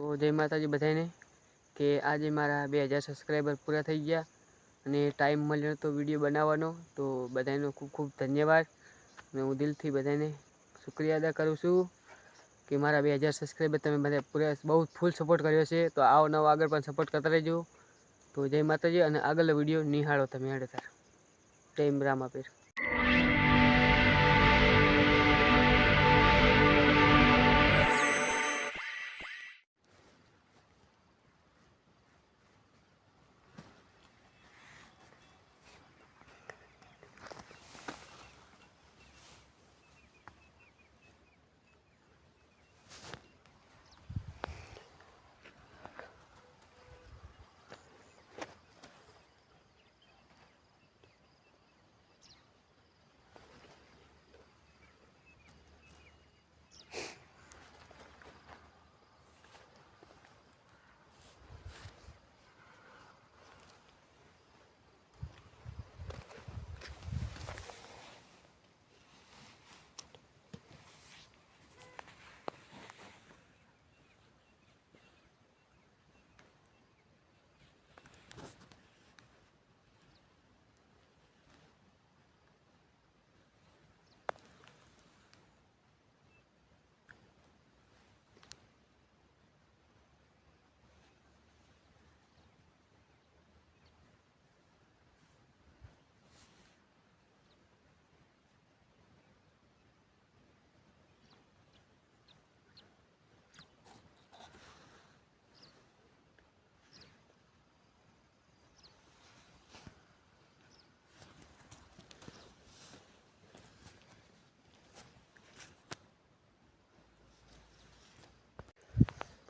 તો જય માતાજી બધાને કે આજે મારા બે હજાર સબસ્ક્રાઈબર પૂરા થઈ ગયા અને ટાઈમ મળ્યો તો વીડિયો બનાવવાનો. તો બધાનો ખૂબ ખૂબ ધન્યવાદ અને હું દિલથી બધાને શુક્રિયા અદા કરું છું કે મારા બે હજાર સબસ્ક્રાઈબર તમે બધા પૂરા બહુ ફૂલ સપોર્ટ કર્યો છે. તો આવો નવો આગળ પણ સપોર્ટ કરતા રહેજો. તો જય માતાજી અને આગળનો વીડિયો નિહાળો તમે હડતાર જય રામાપીર.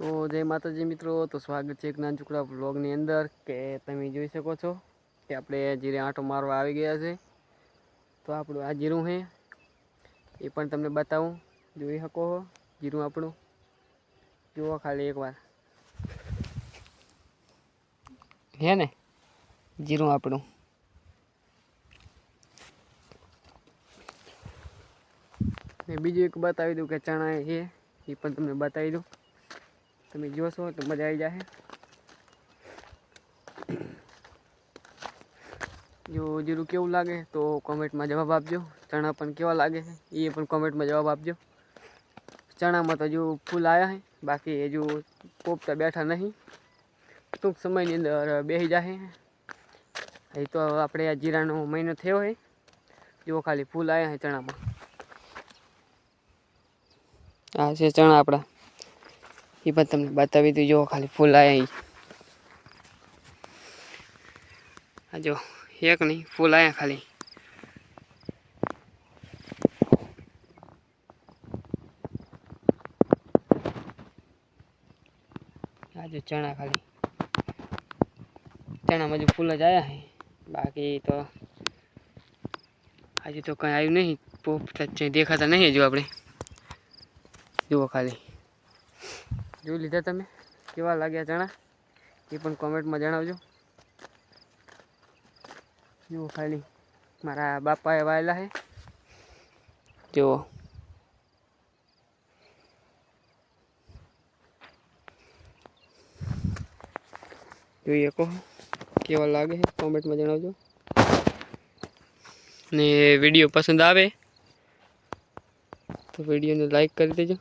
તો જય માતાજી મિત્રો, તો સ્વાગત છે એક નાનચુકડા વ્લોગની અંદર કે તમે જોઈ શકો છો કે આપણે જીરે આંટો મારવા આવી ગયા છે. તો આપણું આ જીરું છે એ પણ તમને બતાવું. જોઈ શકો છો જીરું આપણું. જુઓ ખાલી એકવાર. હે ને, જીરું આપણું. ને બીજું એક બતાવી દઉં કે ચણા છે એ પણ તમને બતાવી દઉં. તમે જોશો તો મજા આવી જશે જો જીરું કેવું લાગે તો કોમેન્ટમાં જવાબ આપજો. ચણા પણ કેવા લાગે છે, એ પણ કોમેન્ટમાં જવાબ આપજો. ચણામાં તો હજુ ફૂલ આવ્યા છે, બાકી હજુ પોપતા બેઠા નહીં. ટૂંક સમયની અંદર બેસી જશે એ તો આપણે આ જીરાનો મહિનો થયો હોય જુઓ ખાલી ફૂલ આવ્યા છે ચણામાં. આ છે ચણા આપણા. એ પણ તમને બતાવી દઉં જો ખાલી ફૂલ આવ્યા આ જો એક નહીં ફૂલ આવ્યા ખાલી આ જો ચણા ખાલી ચણામાં જો ફૂલ જ આવ્યા છે બાકી તો આજે તો કંઈ આવ્યું નહીં પોપટા જ છે દેખાતા નહીં હજુ આપણે જુઓ ખાલી જોઈ લીધા તમે? કેવા લાગ્યા ચણા? એ પણ કોમેન્ટમાં જણાવજો. જુઓ ખાલી, મારા બાપાએ વાયેલા છે જુઓ. જોઈએ કહો, કેવા લાગે છે કોમેન્ટમાં જણાવજો. ને વીડિયો પસંદ આવે તો વિડીયોને લાઈક કરી દેજો.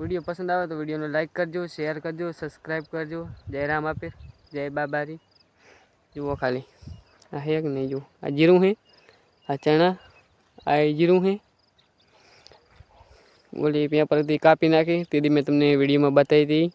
વીડિયો પસંદ આવે તો વિડીયોને લાઈક કરજો શેર કરજો સબસ્ક્રાઈબ કરજો. જય રામ આપે, જય બાબારી. જુઓ ખાલી. આ હે કે નહીં જુઓ? આ જીરું હે? આ ચણા? આ જીરું હે? ઓલી ત્યાં પરથી કાપી નાખી. તેથી મેં તમને વિડીયોમાં બતાવી હતી.